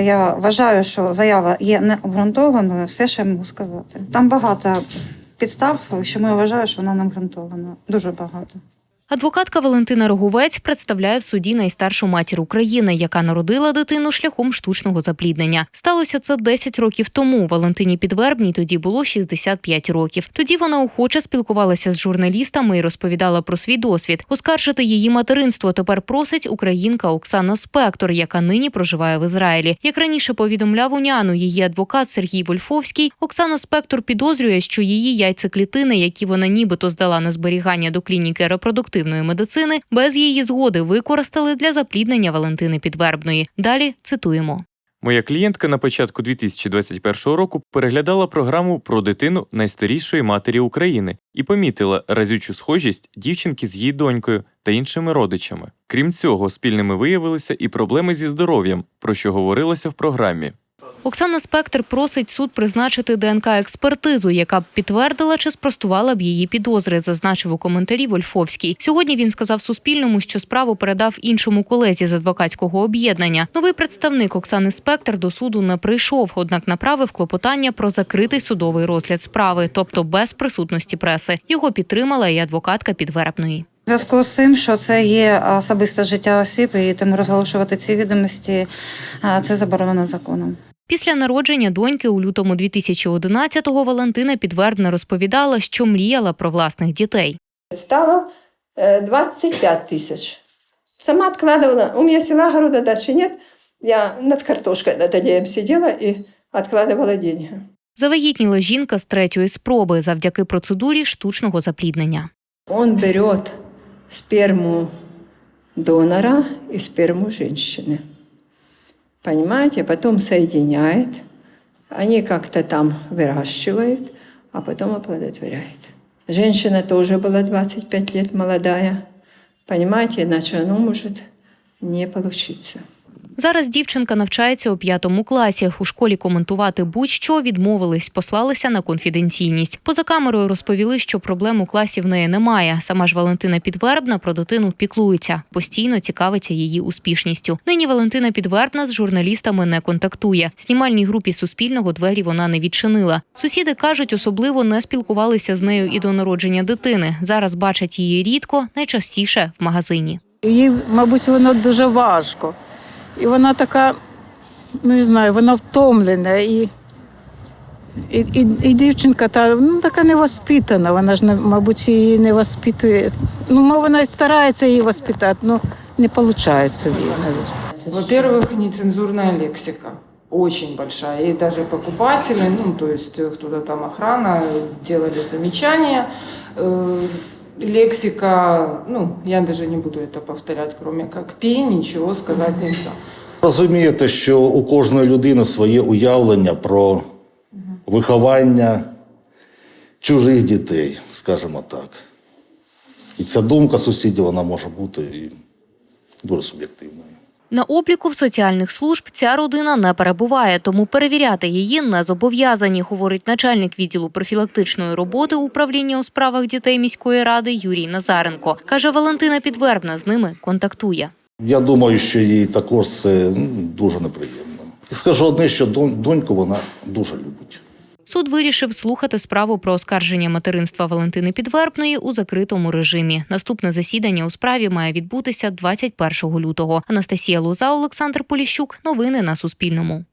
Я вважаю, що заява є необґрунтованою. Все, що можу сказати. Там багато підстав, що ми вважаємо, що вона необґрунтована. Дуже багато. Адвокатка Валентина Роговець представляє в суді найстаршу матір України, яка народила дитину шляхом штучного запліднення. Сталося це 10 років тому. Валентині Підвербній тоді було 65 років. Тоді вона охоче спілкувалася з журналістами і розповідала про свій досвід. Оскаржити її материнство тепер просить українка Оксана Спектор, яка нині проживає в Ізраїлі. Як раніше повідомляв Уняну її адвокат Сергій Вольфовський, Оксана Спектор підозрює, що її яйцеклітини, які вона нібито здала на зберігання до клініки репродуктивної медицини, без її згоди використали для запліднення Валентини Підвербної. Далі цитуємо. Моя клієнтка на початку 2021 року переглядала програму про дитину найстарішої матері України і помітила разючу схожість дівчинки з її донькою та іншими родичами. Крім цього, спільними виявилися і проблеми зі здоров'ям, про що говорилося в програмі. Оксана Спектр просить суд призначити ДНК-експертизу, яка б підтвердила чи спростувала б її підозри, зазначив у коментарі Вольфовський. Сьогодні він сказав Суспільному, що справу передав іншому колезі з адвокатського об'єднання. Новий представник Оксани Спектр до суду не прийшов, однак направив клопотання про закритий судовий розгляд справи, тобто без присутності преси. Його підтримала і адвокатка Підвербної. В зв'язку з цим, що це є особисте життя осіб, і тому розголошувати ці відомості а, це заборонено законом. Після народження доньки у лютому 2011-го Валентина Підвербна розповідала, що мріяла про власних дітей. стало э, 25 тысяч. Сама откладывала. У меня села огорода дальше нет. Я над картошкой над аллеем сидела и откладывала деньги. Завагітніла жінка з третьої спроби завдяки процедурі штучного запліднення. Он берет сперму донора и сперму женщины. Понимаете? Потом соединяет. Они как-то там выращивают, а потом оплодотворяет. Женщина тоже была 25 лет молодая. Понимаете? Иначе оно может не получиться. Зараз дівчинка навчається у п'ятому класі. У школі коментувати будь-що відмовились, послалися на конфіденційність. Поза камерою розповіли, що проблем у класі в неї немає. Сама ж Валентина Підвербна про дитину піклується, постійно цікавиться її успішністю. Нині Валентина Підвербна з журналістами не контактує. Знімальній групі Суспільного двері вона не відчинила. Сусіди кажуть, особливо не спілкувалися з нею і до народження дитини. Зараз бачать її рідко, найчастіше в магазині. Їй, мабуть, воно дуже важко. І вона така, ну не знаю, вона втомлена. І, і, і, і дівчинка та ну, така невоспитана, вона ж, мабуть, її не воспитує. Ну, вона й старається її воспитати, ну не виходить в її. Во-первых, нецензурная лексика очень большая. И даже покупатели, ну, то есть э, кто-то там охрана, делали замечания. Лексика, ну, я даже не буду это повторять, кроме как пи, ничего сказать нельзя. Розумієте, що у кожної людини своє уявлення про виховання чужих дітей, скажімо так. І ця думка сусідів вона може бути і дуже суб'єктивною. На обліку в соціальних служб ця родина не перебуває, тому перевіряти її не зобов'язані, говорить начальник відділу профілактичної роботи управління у справах дітей міської ради Юрій Назаренко. Каже, Валентина Підвербна з ними контактує. Я думаю, що їй також це дуже неприємно. Скажу одне, що донь- доньку вона дуже любить. Суд вирішив слухати справу про оскарження материнства Валентини Підвербної у закритому режимі. Наступне засідання у справі має відбутися 21 лютого. Анастасія Лоза, Олександр Поліщук. Новини на Суспільному.